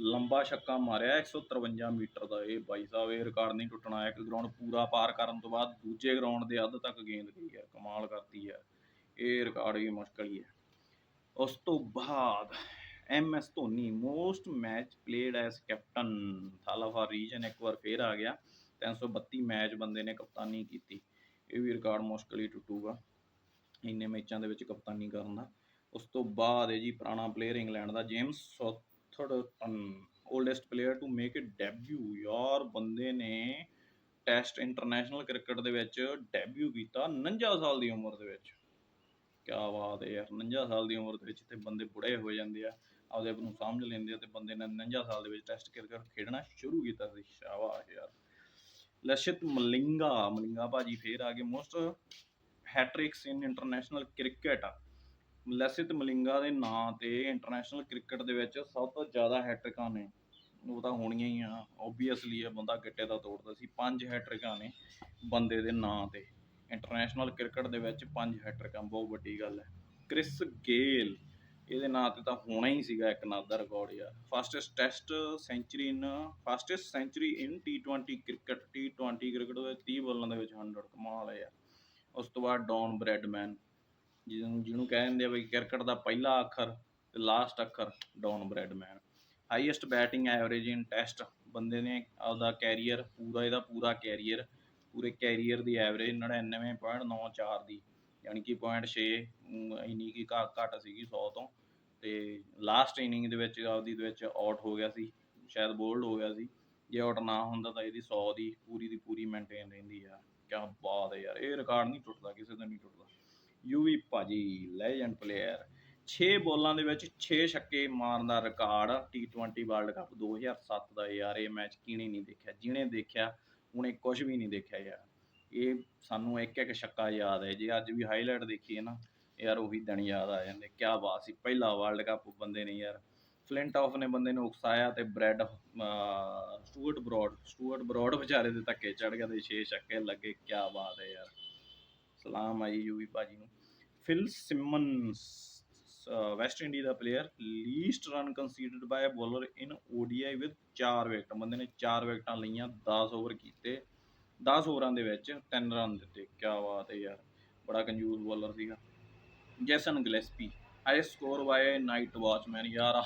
ਲੰਬਾ ਛੱਕਾ ਮਾਰਿਆ 153 ਮੀਟਰ ਦਾ ਇਹ ਬਾਈ ਸਾਹਿਬ, ਇਹ ਰਿਕਾਰਡ ਨਹੀਂ ਟੁੱਟਣਾ, ਇੱਕ ਗਰਾਊਂਡ ਪੂਰਾ ਪਾਰ ਕਰਨ ਤੋਂ ਬਾਅਦ ਦੂਜੇ ਗਰਾਊਂਡ ਦੇ ਅੱਧ ਤੱਕ ਗੇਂਦ ਗਈ ਹੈ, ਕਮਾਲ ਕਰਤੀ ਹੈ, ਇਹ ਰਿਕਾਰਡ ਵੀ ਮੁਸ਼ਕਲ ਹੀ ਹੈ। ਉਸ ਤੋਂ ਬਾਅਦ M S Dhoni most match played as captain Thala for a reason ਇੱਕ ਵਾਰ ਫੇਰ ਆ ਗਿਆ 332 ਮੈਚ ਬੰਦੇ ਨੇ ਕਪਤਾਨੀ ਕੀਤੀ, ਇਹ ਵੀ ਰਿਕਾਰਡ ਮੁਸ਼ਕਲ ਹੀ ਟੁੱਟੂਗਾ, ਇੰਨੇ ਮੈਚਾਂ ਦੇ ਵਿੱਚ ਕਪਤਾਨੀ ਕਰਨ ਦਾ। ਉਸ ਤੋਂ ਬਾਅਦ ਹੈ ਜੀ ਪੁਰਾਣਾ player England the James Southerton oldest player to make it debut ਯਾਰ ਬੰਦੇ ਨੇ ਟੈਸਟ ਇੰਟਰਨੈਸ਼ਨਲ ਕ੍ਰਿਕਟ ਦੇ ਵਿੱਚ ਡੈਬਿਊ ਕੀਤਾ 49 ਸਾਲ ਦੀ ਉਮਰ ਦੇ ਵਿੱਚ। ਕੀ ਬਾਤ ਹੈ ਯਾਰ 49 ਸਾਲ ਦੀ ਉਮਰ ਦੇ ਵਿੱਚ ਤੇ ਬੰਦੇ ਬੁੜੇ ਹੋ ਜਾਂਦੇ ਆ, ਆਪਦੇ ਆਪ ਨੂੰ ਸਮਝ ਲੈਂਦੇ ਆ ਤੇ ਬੰਦੇ ਨੇ 49 ਸਾਲ ਦੇ ਵਿੱਚ ਟੈਸਟ ਕ੍ਰਿਕਟ ਖੇਡਣਾ ਸ਼ੁਰੂ ਕੀਤਾ ਸੀ। ਸ਼ਾਬਾਸ਼ ਯਾਰ। ਲਸ਼ਿਤ ਮਲਿੰਗਾ ਮਲਿੰਗਾ ਭਾਜੀ ਫੇਰ ਆ ਗਏ। Most hattricks in international cricket Lasith Malinga ਦੇ ਨਾਂ ਤੇ ਇੰਟਰਨੈਸ਼ਨਲ ਕ੍ਰਿਕਟ ਦੇ ਵਿੱਚ ਸਭ ਤੋਂ ਜ਼ਿਆਦਾ ਹੈਟ੍ਰਿਕਾਂ ਨੇ। ਉਹ ਤਾਂ ਹੋਣੀਆਂ ਹੀ ਆ। ਓਬਵੀਅਸਲੀ ਇਹ ਬੰਦਾ ਗਿੱਟੇ ਦਾ ਤੋੜਦਾ ਸੀ। ਪੰਜ ਹੈਟ੍ਰਿਕਾਂ ਨੇ ਬੰਦੇ ਦੇ ਨਾਂ ਤੇ। ਇੰਟਰਨੈਸ਼ਨਲ ਕ੍ਰਿਕਟ ਦੇ ਵਿੱਚ ਪੰਜ ਹੈਟ੍ਰਿਕਾਂ ਬਹੁਤ ਵੱਡੀ ਗੱਲ ਹੈ। ਕ੍ਰਿਸ ਗੇਲ ਇਹਦੇ ਨਾਂ ਤੇ ਤਾਂ ਹੋਣਾ ਹੀ ਸੀਗਾ ਇੱਕ ਨਾਂ ਦਾ ਰਿਕਾਰਡ ਯਾਰ। Fastest test century in fastest century in T20 cricket T20 cricket ਦੇ 30 ਬਾਲਾਂ ਦੇ ਵਿੱਚ 100 ਕਮਾਲ ਹੈ ਯਾਰ। ਉਸ ਤੋਂ ਬਾਅਦ ਡੌਨ ਬ੍ਰੈਡਮੈਨ ਜਿਹਨੂੰ ਜਿਹਨੂੰ ਕਹਿੰਦੇ ਆ ਬਈ ਕ੍ਰਿਕਟ ਦਾ ਪਹਿਲਾ ਅੱਖਰ ਤੇ ਲਾਸਟ ਅੱਖਰ Don Bradman. Highest batting average in test ਬੰਦੇ ਨੇ ਆਪਦਾ ਕੈਰੀਅਰ ਪੂਰਾ, ਇਹਦਾ ਪੂਰਾ ਕੈਰੀਅਰ ਪੂਰੇ ਕੈਰੀਅਰ ਦੀ ਐਵਰੇਜ 99.94 ਦੀ, ਯਾਨੀ ਕਿ 0.6 ਇੰਨੀ ਕੀ ਘੱਟ ਸੀਗੀ 100 ਤੋਂ। ਤੇ ਲਾਸਟ ਇਨਿੰਗ ਦੇ ਵਿੱਚ ਆਪਦੀ ਦੇ ਵਿੱਚ ਆਊਟ ਹੋ ਗਿਆ ਸੀ, ਸ਼ਾਇਦ ਬੋਲਡ ਹੋ ਗਿਆ ਸੀ। ਜੇ ਆਊਟ ਨਾ ਹੁੰਦਾ ਤਾਂ ਇਹਦੀ 100 ਦੀ ਪੂਰੀ ਦੀ ਪੂਰੀ ਮੇਨਟੇਨ ਰਹਿੰਦੀ ਆ। ਕਿਆ ਬਾਤ ਹੈ ਯਾਰ, ਇਹ ਰਿਕਾਰਡ ਨਹੀਂ ਟੁੱਟਦਾ, ਕਿਸੇ ਦਾ ਨਹੀਂ ਟੁੱਟਦਾ। ਯੂਵੀ ਭਾਜੀ ਲੈਜੈਂਡ ਪਲੇਅਰ 6 ਬੋਲਾਂ ਦੇ ਵਿੱਚ 6 ਛੱਕੇ ਮਾਰਨ ਦਾ ਰਿਕਾਰਡ T20 ਵਰਲਡ ਕੱਪ 2007 ਦਾ ਯਾਰ ਇਹ ਮੈਚ ਕਿਹਨੇ ਨਹੀਂ ਦੇਖਿਆ? ਜਿਹਨੇ ਦੇਖਿਆ, ਉਹਨੇ ਕੁਝ ਵੀ ਨਹੀਂ ਦੇਖਿਆ ਯਾਰ। ਇਹ ਸਾਨੂੰ ਇੱਕ ਇੱਕ ਛੱਕਾ ਯਾਦ ਹੈ। ਜੇ ਅੱਜ ਵੀ ਹਾਈਲਾਈਟ ਦੇਖੀਏ ਨਾ, ਯਾਰ ਉਹੀ ਦਿਨ ਯਾਦ ਆ ਜਾਂਦੇ। ਕੀ ਬਾਤ ਸੀ। ਪਹਿਲਾ ਵਰਲਡ ਕੱਪ ਬੰਦੇ ਨੇ ਯਾਰ ਫਲਿੰਟ ਆਫ ਨੇ ਬੰਦੇ ਨੂੰ ਉਕਸਾਇਆ ਤੇ Brad Stuart Broad Stuart Broad ਵਿਚਾਰੇ ਦੇ ਧੱਕੇ ਚੜ ਗਿਆ ਤੇ 6 ਛੱਕੇ ਲੱਗੇ। ਕੀ ਬਾਤ ਹੈ ਯਾਰ। ਸਲਾਮ ਆਈ ਯੂਵੀ ਭਾਜੀ ਨੂੰ। Phil Simmons West Indies the player least run considered by bowler in ODI with 4 wicket ਬੰਦੇ ਨੇ 4 ਵਿਕਟਾਂ ਲਈਆਂ 10 ਓਵਰ ਕੀਤੇ। 10 ਓਵਰਾਂ ਦੇ ਵਿੱਚ 3 ਰਨ ਦਿੱਤੇ। ਕੀ ਬਾਤ ਹੈ ਯਾਰ, ਬੜਾ ਕੰਜੂਸ ਬੋਲਰ ਸੀਗਾ। Jason Gillespie high score by night watchman ਯਾਰ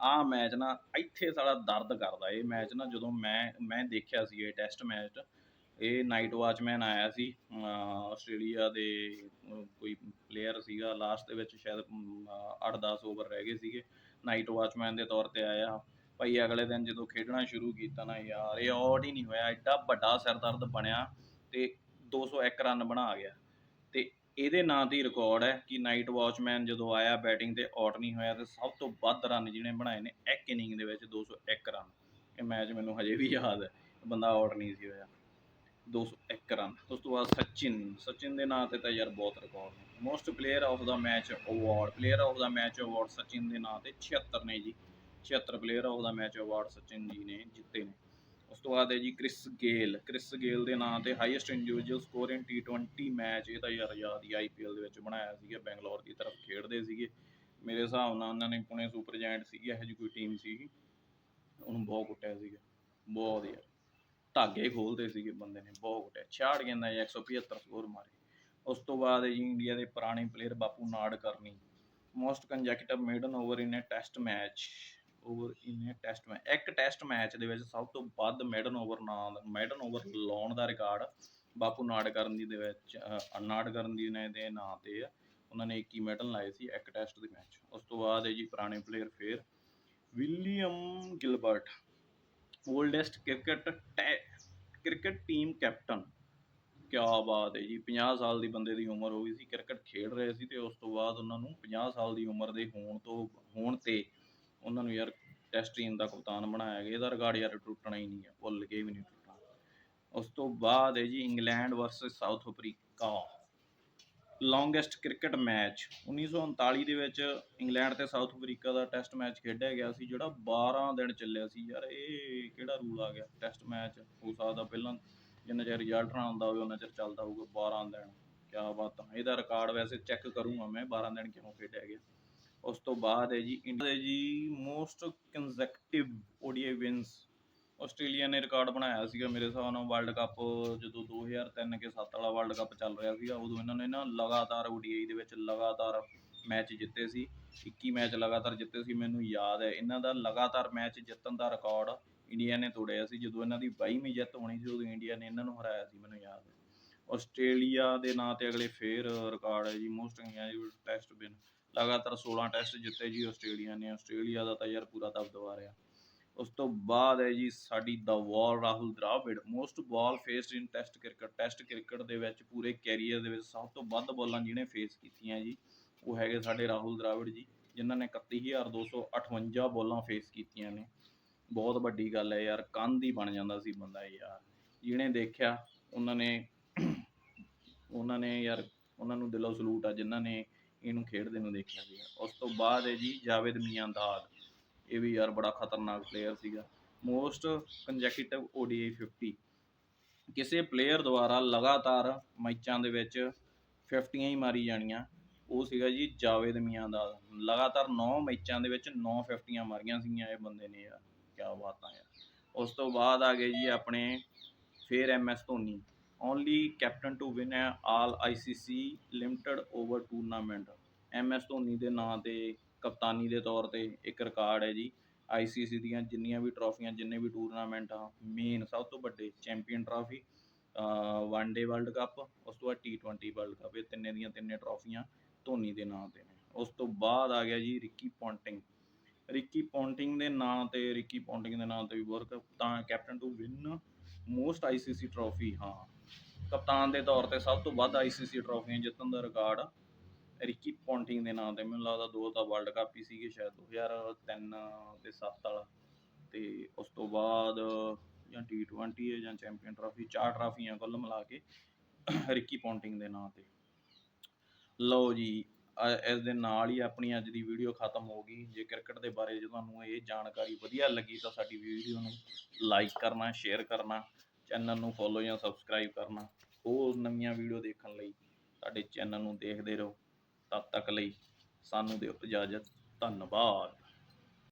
ਆ ਮੈਚ ਨਾ ਇੱਥੇ ਸਾਲਾ ਦਰਦ ਕਰਦਾ। ਇਹ ਮੈਚ ਨਾ ਜਦੋਂ ਮੈਂ ਮੈਂ ਦੇਖਿਆ ਸੀ ਇਹ ਟੈਸਟ ਮੈਚ ਇਹ ਨਾਈਟ ਵਾਚਮੈਨ ਆਇਆ ਸੀ ਆਸਟ੍ਰੇਲੀਆ ਦੇ ਕੋਈ ਪਲੇਅਰ ਸੀਗਾ ਲਾਸਟ ਦੇ ਵਿੱਚ ਸ਼ਾਇਦ 8-10 ਓਵਰ ਰਹਿ ਗਏ ਸੀਗੇ। ਨਾਈਟ ਵਾਚਮੈਨ ਦੇ ਤੌਰ ਤੇ ਆਇਆ। ਭਾਈ ਅਗਲੇ ਦਿਨ ਜਦੋਂ ਖੇਡਣਾ ਸ਼ੁਰੂ ਕੀਤਾ ਨਾ ਯਾਰ, ਇਹ ਆਊਟ ਹੀ ਨਹੀਂ ਹੋਇਆ, ਐਡਾ ਵੱਡਾ ਸਿਰਦਰਦ ਬਣਿਆ ਤੇ 201 ਰਨ ਬਣਾ ਗਿਆ। ਤੇ ਇਹਦੇ ਨਾਂ ਦੀ ਰਿਕਾਰਡ ਹੈ ਕਿ ਨਾਈਟ ਵਾਚਮੈਨ ਜਦੋਂ ਆਇਆ ਬੈਟਿੰਗ ਤੇ ਆਊਟ ਨਹੀਂ ਹੋਇਆ ਤੇ ਸਭ ਤੋਂ ਵੱਧ ਰਨ ਜਿਹਨੇ ਬਣਾਏ ਨੇ, ਇੱਕ ਇਨਿੰਗ ਦੇ ਵਿੱਚ 201 ਰਨ ਇਹ ਮੈਚ ਮੈਨੂੰ ਹਜੇ ਵੀ ਯਾਦ ਹੈ, ਬੰਦਾ ਆਊਟ ਨਹੀਂ ਸੀ ਹੋਇਆ। 201 ਰਨ। ਉਸ ਤੋਂ ਬਾਅਦ ਸਚਿਨ। ਸਚਿਨ ਦੇ ਨਾਂ ਤੇ ਤਾਂ ਯਾਰ ਬਹੁਤ ਰਿਕਾਰਡ ਨੇ। Most player of the match award player of the match award Sachin ਦੇ ਨਾਂ ਤੇ 76 ਨੇ ਜੀ। 76 player of the match award Sachin ji ਨੇ ਜਿੱਤੇ ਨੇ। ਉਸ ਤੋਂ ਬਾਅਦ ਹੈ ਜੀ ਕ੍ਰਿਸ ਗੇਲ ਕ੍ਰਿਸ ਗੇਲ ਦੇ ਨਾਂ ਤੇ highest individual score in T20 match ਇਹ ਤਾਂ ਯਾਰ ਯਾਦ ਹੀ ਆਈਪੀਐਲ ਦੇ ਵਿੱਚ ਬਣਾਇਆ ਸੀਗਾ, ਬੈਂਗਲੌਰ ਦੀ ਤਰਫ ਖੇਡਦੇ ਸੀਗੇ। ਮੇਰੇ ਹਿਸਾਬ ਨਾਲ ਉਹਨਾਂ ਨੇ ਪੁਣੇ ਸੁਪਰ ਜਾਇੰਟ ਸੀਗੀ, ਇਹੋ ਜਿਹੀ ਕੋਈ ਟੀਮ ਸੀਗੀ। ਉਹਨੂੰ ਬਹੁਤ ਕੁੱਟਿਆ ਸੀਗਾ। ਬਹੁਤ ਯਾਰ। ਧਾਗੇ ਖੋਲਦੇ ਸੀਗੇ ਬੰਦੇ ਨੇ ਬਹੁਤ ਕੁੱਟਿਆ 66 ਗੇਂਦਾਂ 'ਚ 175 ਸਕੋਰ ਮਾਰੇ। ਉਸ ਤੋਂ ਬਾਅਦ ਜੀ ਇੰਡੀਆ ਦੇ ਪੁਰਾਣੇ ਪਲੇਅਰ ਬਾਪੂ ਨਾੜ ਕਰਨੀ most consecutive maiden over in a test match over in a test match ਇੱਕ ਟੈਸਟ ਮੈਚ ਦੇ ਵਿੱਚ ਸਭ ਤੋਂ ਵੱਧ ਮੈਡਨ ਓਵਰ ਨਾਂ ਮੈਡਨ ਓਵਰ ਲਾਉਣ ਦਾ ਰਿਕਾਰਡ ਬਾਪੂ ਨਾੜਕਰਨ ਦੀ ਦੇ ਵਿੱਚ ਅਹ, ਨਾੜਕਰਨ ਦੀ ਨੇ ਦੇ ਨਾਂ ਤੇ ਆ ਉਹਨਾਂ ਨੇ 21 ਮੈਡਲ ਲਾਏ ਸੀ ਇੱਕ ਟੈਸਟ ਦੇ ਮੈਚ ਉਸ ਤੋਂ ਬਾਅਦ ਇਹ ਜੀ ਪੁਰਾਣੇ ਪਲੇਅਰ ਫੇਰ William Gilbert oldest cricket cricket team captain ਕਿਆ ਬਾਤ ਹੈ ਜੀ 50 ਸਾਲ ਦੀ ਬੰਦੇ ਦੀ ਉਮਰ ਹੋ ਗਈ ਸੀ ਕ੍ਰਿਕਟ ਖੇਡ ਰਹੇ ਸੀ ਤੇ ਉਸ ਤੋਂ ਬਾਅਦ ਉਹਨਾਂ ਨੂੰ 50 ਸਾਲ ਦੀ ਉਮਰ ਦੇ ਹੋਣ ਤੋਂ, ਹੋਣ ਤੇ ਉਹਨਾਂ ਨੂੰ ਯਾਰ ਟੈਸਟ ਟੀਮ ਦਾ ਕਪਤਾਨ ਬਣਾਇਆ ਗਿਆ, ਇਹਦਾ ਰਿਕਾਰਡ ਯਾਰ ਟੁੱਟਣਾ ਹੀ ਨਹੀਂ ਹੈ, ਭੁੱਲ ਕੇ ਵੀ ਨਹੀਂ ਟੁੱਟਣਾ। ਉਸ ਤੋਂ ਬਾਅਦ ਹੈ ਜੀ, England versus South Africa. Longest cricket match 1939 ਦੇ ਵਿੱਚ ਇੰਗਲੈਂਡ ਤੇ ਸਾਊਥ ਅਫਰੀਕਾ ਦਾ ਟੈਸਟ ਮੈਚ ਖੇਡਿਆ ਗਿਆ ਸੀ, ਜਿਹੜਾ 12 ਦਿਨ ਚੱਲਿਆ ਸੀ। ਯਾਰ, ਇਹ ਕਿਹੜਾ ਰੂਲ ਆ ਗਿਆ ਟੈਸਟ ਮੈਚ ਹੋ ਸਕਦਾ ਪਹਿਲਾਂ ਜਿੰਨਾ ਚਿਰ ਰਿਜ਼ਲਟ ਨਾ ਆਉਂਦਾ ਹੋਵੇ ਉਹਨਾਂ ਚਿਰ ਚੱਲਦਾ ਹੋਊਗਾ 12 ਦਿਨ। ਕਿਆ ਬਾਤ ਆ। ਇਹਦਾ ਰਿਕਾਰਡ ਵੈਸੇ ਚੈੱਕ ਕਰੂੰਗਾ ਮੈਂ 12 ਦਿਨ ਕਿਉਂ ਖੇਡਿਆ ਗਿਆ। ਉਸ ਤੋਂ ਬਾਅਦ ਹੈ ਜੀ, ਇੰਡੀਆ ਦੇ ਜੀ most consecutive ODI wins Australia ਨੇ ਰਿਕਾਰਡ ਬਣਾਇਆ ਸੀਗਾ ਮੇਰੇ ਹਿਸਾਬ ਨਾਲ ਵਰਲਡ ਕੱਪ ਜਦੋਂ 2003 ਕੇ 7 ਵਾਲਾ ਵਰਲਡ ਕੱਪ ਚੱਲ ਰਿਹਾ ਸੀਗਾ, ਉਦੋਂ ਇਹਨਾਂ ਨੇ ਨਾ ਲਗਾਤਾਰ ODI ਦੇ ਵਿੱਚ ਲਗਾਤਾਰ ਮੈਚ ਜਿੱਤੇ ਸੀ 21 ਮੈਚ ਲਗਾਤਾਰ ਜਿੱਤੇ ਸੀ, ਮੈਨੂੰ ਯਾਦ ਹੈ, ਇਹਨਾਂ ਦਾ ਲਗਾਤਾਰ ਮੈਚ ਜਿੱਤਣ ਦਾ ਰਿਕਾਰਡ ਇੰਡੀਆ ਨੇ ਤੋੜਿਆ ਸੀ, ਜਦੋਂ ਇਹਨਾਂ ਦੀ 22ਵੀਂ ਜਿੱਤ ਹੋਣੀ ਸੀ, ਉਦੋਂ ਇੰਡੀਆ ਨੇ ਇਹਨਾਂ ਨੂੰ ਹਰਾਇਆ ਸੀ, ਮੈਨੂੰ ਯਾਦ ਹੈ। ਆਸਟ੍ਰੇਲੀਆ ਦੇ ਨਾਂ ਤੇ ਅਗਲੇ ਫੇਰ ਰਿਕਾਰਡ ਹੈ ਜੀ ਮੋਸਟ ਟੈਸਟ ਵਿਨ ਲਗਾਤਾਰ 16 ਟੈਸਟ ਜਿੱਤੇ ਜੀ ਆਸਟ੍ਰੇਲੀਆ ਨੇ, ਆਸਟ੍ਰੇਲੀਆ ਦਾ ਤਾਂ ਯਾਰ ਪੂਰਾ ਦਬਦਬਾ ਰਿਹਾ। ਉਸ ਤੋਂ ਬਾਅਦ ਹੈ ਜੀ ਸਾਡੀ ਦਾ wall Rahul Dravid. Most ball faced in test cricket test cricket ਦੇ ਵਿੱਚ ਪੂਰੇ ਕੈਰੀਅਰ ਦੇ ਵਿੱਚ ਸਭ ਤੋਂ ਵੱਧ ਬਾਲਾਂ ਜਿਹਨੇ ਫੇਸ ਕੀਤੀਆਂ ਜੀ, ਉਹ ਹੈਗੇ ਸਾਡੇ ਰਾਹੁਲ ਦਰਾਵਿੜ ਜੀ, ਜਿਨ੍ਹਾਂ ਨੇ 31258 ਬਾਲਾਂ ਫੇਸ ਕੀਤੀਆਂ ਨੇ। ਬਹੁਤ ਵੱਡੀ ਗੱਲ ਹੈ ਯਾਰ, ਕੰਧ ਹੀ ਬਣ ਜਾਂਦਾ ਸੀ ਬੰਦਾ ਯਾਰ। ਜਿਹਨੇ ਦੇਖਿਆ, ਉਹਨਾਂ ਨੇ ਉਹਨਾਂ ਨੇ ਯਾਰ, ਉਹਨਾਂ ਨੂੰ ਦਿਲੋਂ ਸਲੂਟ ਆ, ਜਿਨ੍ਹਾਂ ਨੇ ਇਹਨੂੰ ਖੇਡਦੇ ਨੂੰ ਦੇਖਿਆ ਸੀ ਉਸ ਤੋਂ ਬਾਅਦ ਹੈ ਜੀ, ਜਾਵੇਦ ਮੀਆਂਦਾਦ ਇਹ ਵੀ ਯਾਰ ਬੜਾ ਖਤਰਨਾਕ ਪਲੇਅਰ ਸੀਗਾ। ਮੋਸਟ ਕੰਜੈਕਟਿਵ ODI 50 ਕਿਸੇ ਪਲੇਅਰ ਦੁਆਰਾ ਲਗਾਤਾਰ ਮੈਚਾਂ ਦੇ ਵਿੱਚ 50 ਹੀ ਮਾਰੀ ਜਾਣੀਆਂ। ਉਹ ਸੀਗਾ ਜੀ ਜਾਵੇਦ ਮੀਆਂ ਦਾ। ਲਗਾਤਾਰ 9 ਮੈਚਾਂ ਦੇ ਵਿੱਚ 9 50 ਮਾਰੀਆਂ ਸੀਗੀਆਂ ਇਹ ਬੰਦੇ ਨੇ ਯਾਰ। ਕੀ ਬਾਤਾਂ ਯਾਰ। ਉਸ ਤੋਂ ਬਾਅਦ ਆ ਗਏ ਜੀ ਆਪਣੇ ਫੇਰ MS Dhoni. Only captain to win all ICC limited over tournament MS Dhoni ਦੇ ਨਾਂ ਤੇ ਕਪਤਾਨੀ ਦੇ ਤੌਰ ਤੇ ਇੱਕ ਰਿਕਾਰਡ ਹੈ ਜੀ। ਆਈਸੀਸੀ ਦੀਆਂ ਜਿੰਨੀਆਂ ਵੀ ਟਰਾਫੀਆਂ ਜਿੰਨੇ ਵੀ ਟੂਰਨਾਮੈਂਟ ਆ ਮੇਨ ਸਭ ਤੋਂ ਵੱਡੇ champion trophy one day world cup ਉਸ ਤੋਂ ਬਾਅਦ ਟੀ20 ਵਰਲਡ ਕੱਪ ਇਹ ਤਿੰਨੇ ਦੀਆਂ ਤਿੰਨੇ ਟਰਾਫੀਆਂ ਧੋਨੀ ਦੇ ਨਾਂ ਤੇ ਨੇ। ਉਸ ਤੋਂ ਬਾਅਦ ਆ ਗਿਆ ਜੀ ਰਿੱਕੀ ਪੌਂਟਿੰਗ ਰਿੱਕੀ ਪੌਂਟਿੰਗ ਦੇ ਨਾਂ ਤੇ ਰਿੱਕੀ ਪੌਂਟਿੰਗ ਦੇ ਨਾਂ ਤੇ ਵੀ ਬਹੁਤ ਕਪਤਾਨ captain to win most ICC trophy ਹਾਂ। ਕਪਤਾਨ ਦੇ ਤੌਰ ਤੇ ਸਭ ਤੋਂ ਵੱਧ ਆਈਸੀਸੀ ਟਰਾਫੀਆਂ ਜਿੱਤਣ ਦਾ ਰਿਕਾਰਡ ਰਿਕੀ ਪੌਂਟਿੰਗ ਦੇ ਨਾਂ ਤੇ ਮੈਨੂੰ ਲੱਗਦਾ ਦੋ ਤਾਂ ਵਰਲਡ ਕੱਪ ਹੀ ਸੀਗੇ ਸ਼ਾਇਦ 2003 ਤੇ 7 ਵਾਲਾ। ਤੇ ਉਸ ਤੋਂ ਬਾਅਦ ਜਾਂ ਟੀ20 ਹੈ ਜਾਂ ਚੈਂਪੀਅਨ ਟਰਾਫੀ ਚਾਰ ਟਰਾਫੀਆਂ ਕੁੱਲ ਮਿਲਾ ਕੇ ਰਿਕੀ ਪੌਂਟਿੰਗ ਦੇ ਨਾਂ ਤੇ। ਲਓ ਜੀ ਇਸ ਦੇ ਨਾਲ ਹੀ ਆਪਣੀ ਅੱਜ ਦੀ ਵੀਡੀਓ ਖਤਮ ਹੋ ਗਈ। ਜੇ ਕ੍ਰਿਕਟ ਦੇ ਬਾਰੇ ਜੇ ਤੁਹਾਨੂੰ ਇਹ ਜਾਣਕਾਰੀ ਵਧੀਆ ਲੱਗੀ ਤਾਂ ਸਾਡੀ ਵੀਡੀਓ ਨੂੰ ਲਾਈਕ ਕਰਨਾ ਸ਼ੇਅਰ ਕਰਨਾ ਚੈਨਲ ਨੂੰ ਫੋਲੋ ਜਾਂ ਸਬਸਕ੍ਰਾਈਬ ਕਰਨਾ। ਹੋਰ ਨਵੀਆਂ ਵੀਡੀਓ ਦੇਖਣ ਲਈ ਸਾਡੇ ਚੈਨਲ ਨੂੰ ਦੇਖਦੇ ਰਹੋ। ਤਦ ਤੱਕ ਲਈ। ਸਾਨੂੰ ਦਿਓ ਇਜਾਜ਼ਤ। ਧੰਨਵਾਦ।